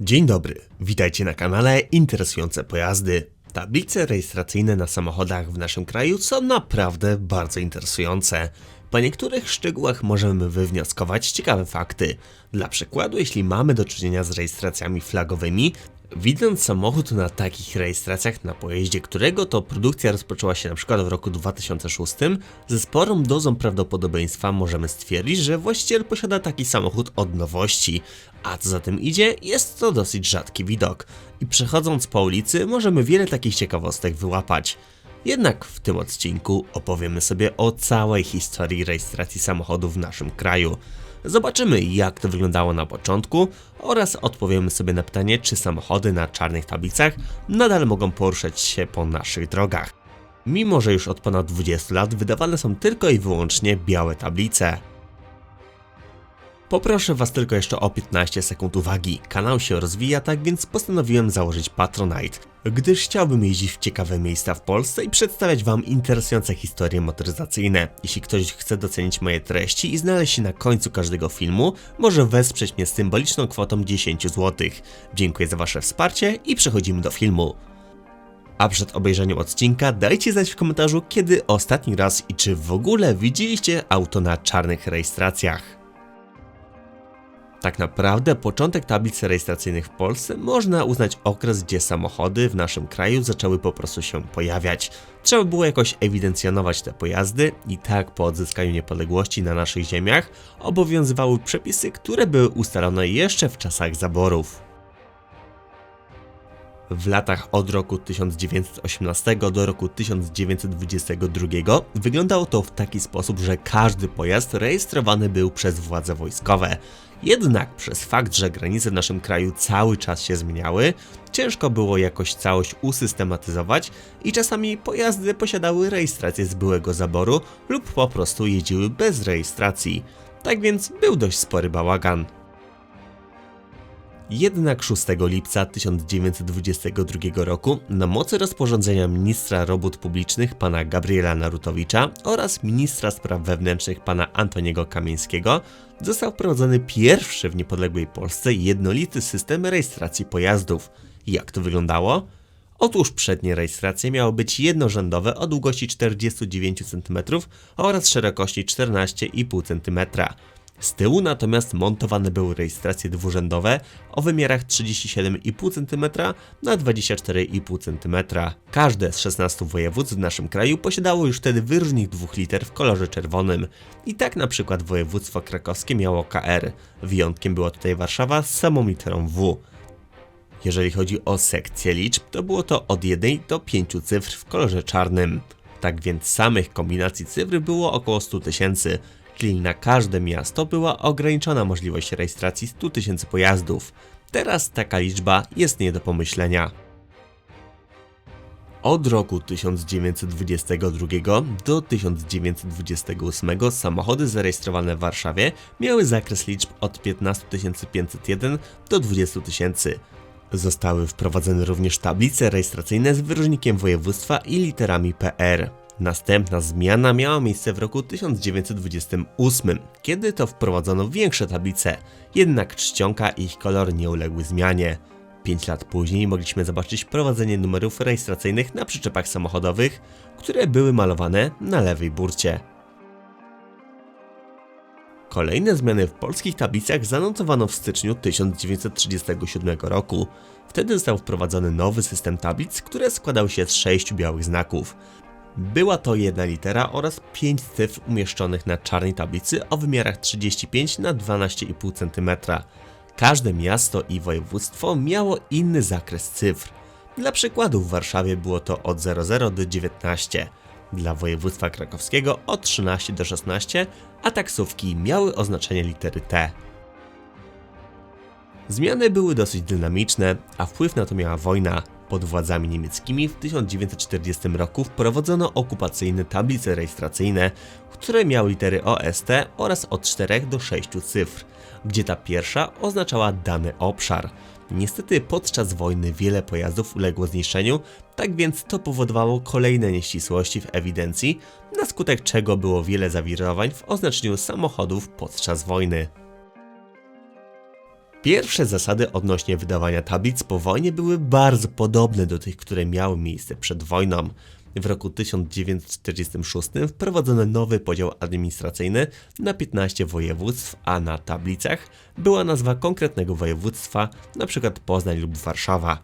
Dzień dobry, witajcie na kanale Interesujące Pojazdy. Tablice rejestracyjne na samochodach w naszym kraju są naprawdę bardzo interesujące. Po niektórych szczegółach możemy wywnioskować ciekawe fakty. Dla przykładu, jeśli mamy do czynienia z rejestracjami flagowymi, Widząc samochód na takich rejestracjach na pojeździe, którego to produkcja rozpoczęła się przykład w roku 2006, ze sporą dozą prawdopodobieństwa możemy stwierdzić, że właściciel posiada taki samochód od nowości, a co za tym idzie, jest to dosyć rzadki widok. I przechodząc po ulicy możemy wiele takich ciekawostek wyłapać. Jednak w tym odcinku opowiemy sobie o całej historii rejestracji samochodów w naszym kraju. Zobaczymy jak to wyglądało na początku oraz odpowiemy sobie na pytanie, czy samochody na czarnych tablicach nadal mogą poruszać się po naszych drogach. Mimo, że już od ponad 20 lat wydawane są tylko i wyłącznie białe tablice. Poproszę Was tylko jeszcze o 15 sekund uwagi. Kanał się rozwija, tak więc postanowiłem założyć Patronite, gdyż chciałbym jeździć w ciekawe miejsca w Polsce i przedstawiać Wam interesujące historie motoryzacyjne. Jeśli ktoś chce docenić moje treści i znaleźć się na końcu każdego filmu, może wesprzeć mnie symboliczną kwotą 10 zł. Dziękuję za Wasze wsparcie i przechodzimy do filmu. A przed obejrzeniem odcinka dajcie znać w komentarzu, kiedy ostatni raz i czy w ogóle widzieliście auto na czarnych rejestracjach. Tak naprawdę początek tablic rejestracyjnych w Polsce można uznać okres, gdzie samochody w naszym kraju zaczęły po prostu się pojawiać. Trzeba było jakoś ewidencjonować te pojazdy i tak po odzyskaniu niepodległości na naszych ziemiach obowiązywały przepisy, które były ustalone jeszcze w czasach zaborów. W latach od roku 1918 do roku 1922 wyglądało to w taki sposób, że każdy pojazd rejestrowany był przez władze wojskowe. Jednak przez fakt, że granice w naszym kraju cały czas się zmieniały, ciężko było jakoś całość usystematyzować i czasami pojazdy posiadały rejestrację z byłego zaboru lub po prostu jeździły bez rejestracji. Tak więc był dość spory bałagan. Jednak 6 lipca 1922 roku na mocy rozporządzenia ministra robót publicznych pana Gabriela Narutowicza oraz ministra spraw wewnętrznych pana Antoniego Kamieńskiego został wprowadzony pierwszy w niepodległej Polsce jednolity system rejestracji pojazdów. Jak to wyglądało? Otóż przednie rejestracje miały być jednorzędowe o długości 49 cm oraz szerokości 14,5 cm. Z tyłu natomiast montowane były rejestracje dwurzędowe o wymiarach 37,5 cm na 24,5 cm. Każde z 16 województw w naszym kraju posiadało już wtedy wyróżnik dwóch liter w kolorze czerwonym. I tak na przykład województwo krakowskie miało KR. Wyjątkiem była tutaj Warszawa z samą literą W. Jeżeli chodzi o sekcję liczb, to było to od 1 do 5 cyfr w kolorze czarnym. Tak więc samych kombinacji cyfr było około 100 tysięcy, czyli na każde miasto była ograniczona możliwość rejestracji 100 tysięcy pojazdów. Teraz taka liczba jest nie do pomyślenia. Od roku 1922 do 1928 samochody zarejestrowane w Warszawie miały zakres liczb od 15 501 do 20 000. Zostały wprowadzone również tablice rejestracyjne z wyróżnikiem województwa i literami PR. Następna zmiana miała miejsce w roku 1928, kiedy to wprowadzono większe tablice, jednak czcionka i ich kolor nie uległy zmianie. 5 lat później mogliśmy zobaczyć wprowadzenie numerów rejestracyjnych na przyczepach samochodowych, które były malowane na lewej burcie. Kolejne zmiany w polskich tablicach zanotowano w styczniu 1937 roku. Wtedy został wprowadzony nowy system tablic, które składał się z sześciu białych znaków. Była to jedna litera oraz 5 cyfr umieszczonych na czarnej tablicy o wymiarach 35 na 12,5 cm. Każde miasto i województwo miało inny zakres cyfr. Dla przykładu w Warszawie było to od 00 do 19, dla województwa krakowskiego od 13 do 16, a taksówki miały oznaczenie litery T. Zmiany były dosyć dynamiczne, a wpływ na to miała wojna. Pod władzami niemieckimi w 1940 roku wprowadzono okupacyjne tablice rejestracyjne, które miały litery OST oraz od 4 do 6 cyfr, gdzie ta pierwsza oznaczała dany obszar. Niestety podczas wojny wiele pojazdów uległo zniszczeniu, tak więc to powodowało kolejne nieścisłości w ewidencji, na skutek czego było wiele zawirowań w oznaczeniu samochodów podczas wojny. Pierwsze zasady odnośnie wydawania tablic po wojnie były bardzo podobne do tych, które miały miejsce przed wojną. W roku 1946 wprowadzono nowy podział administracyjny na 15 województw, a na tablicach była nazwa konkretnego województwa, np. Poznań lub Warszawa.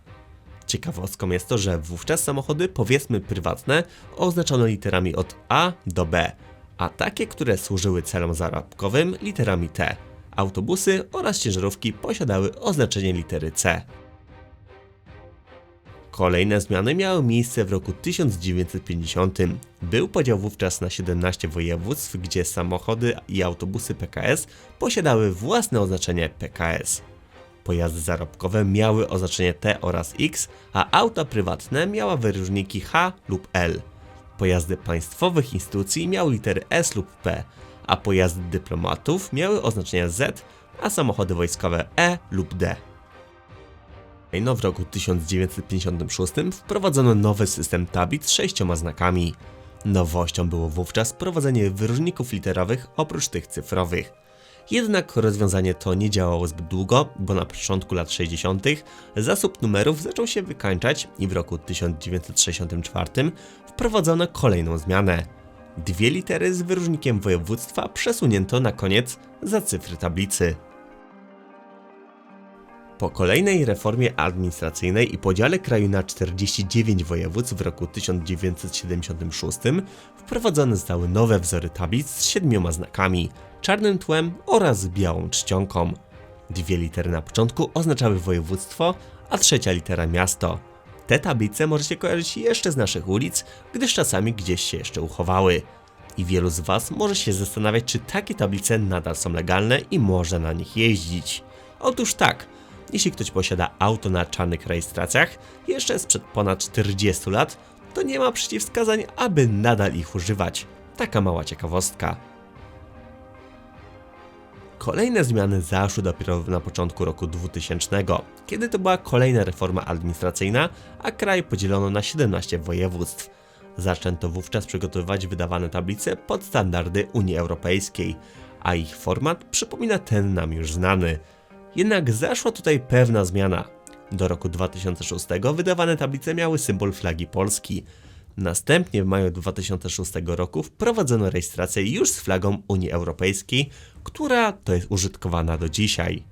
Ciekawostką jest to, że wówczas samochody, powiedzmy prywatne, oznaczono literami od A do B, a takie, które służyły celom zarobkowym, literami T. Autobusy oraz ciężarówki posiadały oznaczenie litery C. Kolejne zmiany miały miejsce w roku 1950. Był podział wówczas na 17 województw, gdzie samochody i autobusy PKS posiadały własne oznaczenie PKS. Pojazdy zarobkowe miały oznaczenie T oraz X, a auta prywatne miały wyróżniki H lub L. Pojazdy państwowych instytucji miały litery S lub P, a pojazdy dyplomatów miały oznaczenia Z, a samochody wojskowe E lub D. No w roku 1956 wprowadzono nowy system tablic z sześcioma znakami. Nowością było wówczas wprowadzenie wyróżników literowych oprócz tych cyfrowych. Jednak rozwiązanie to nie działało zbyt długo, bo na początku lat 60. zasób numerów zaczął się wykańczać i w roku 1964 wprowadzono kolejną zmianę. Dwie litery z wyróżnikiem województwa przesunięto na koniec za cyfry tablicy. Po kolejnej reformie administracyjnej i podziale kraju na 49 województw w roku 1976 wprowadzone zostały nowe wzory tablic z siedmioma znakami, czarnym tłem oraz białą czcionką. Dwie litery na początku oznaczały województwo, a trzecia litera miasto. Te tablice możecie kojarzyć jeszcze z naszych ulic, gdyż czasami gdzieś się jeszcze uchowały. I wielu z Was może się zastanawiać, czy takie tablice nadal są legalne i można na nich jeździć. Otóż tak, jeśli ktoś posiada auto na czarnych rejestracjach jeszcze sprzed ponad 40 lat, to nie ma przeciwwskazań, aby nadal ich używać. Taka mała ciekawostka. Kolejne zmiany zaszły dopiero na początku roku 2000, kiedy to była kolejna reforma administracyjna, a kraj podzielono na 17 województw. Zaczęto wówczas przygotowywać wydawane tablice pod standardy Unii Europejskiej, a ich format przypomina ten nam już znany. Jednak zaszła tutaj pewna zmiana. Do roku 2006 wydawane tablice miały symbol flagi Polski. Następnie w maju 2006 roku wprowadzono rejestrację już z flagą Unii Europejskiej, która to jest użytkowana do dzisiaj.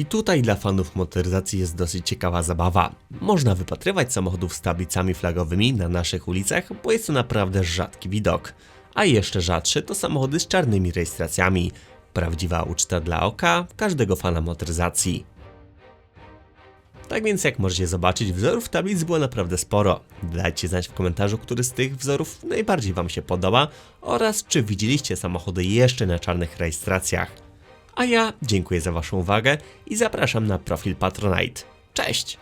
I tutaj dla fanów motoryzacji jest dosyć ciekawa zabawa. Można wypatrywać samochodów z tablicami flagowymi na naszych ulicach, bo jest to naprawdę rzadki widok. A jeszcze rzadszy to samochody z czarnymi rejestracjami. Prawdziwa uczta dla oka każdego fana motoryzacji. Tak więc jak możecie zobaczyć, wzorów tablic było naprawdę sporo. Dajcie znać w komentarzu, który z tych wzorów najbardziej Wam się podoba oraz czy widzieliście samochody jeszcze na czarnych rejestracjach. A ja dziękuję za Waszą uwagę i zapraszam na profil Patronite. Cześć!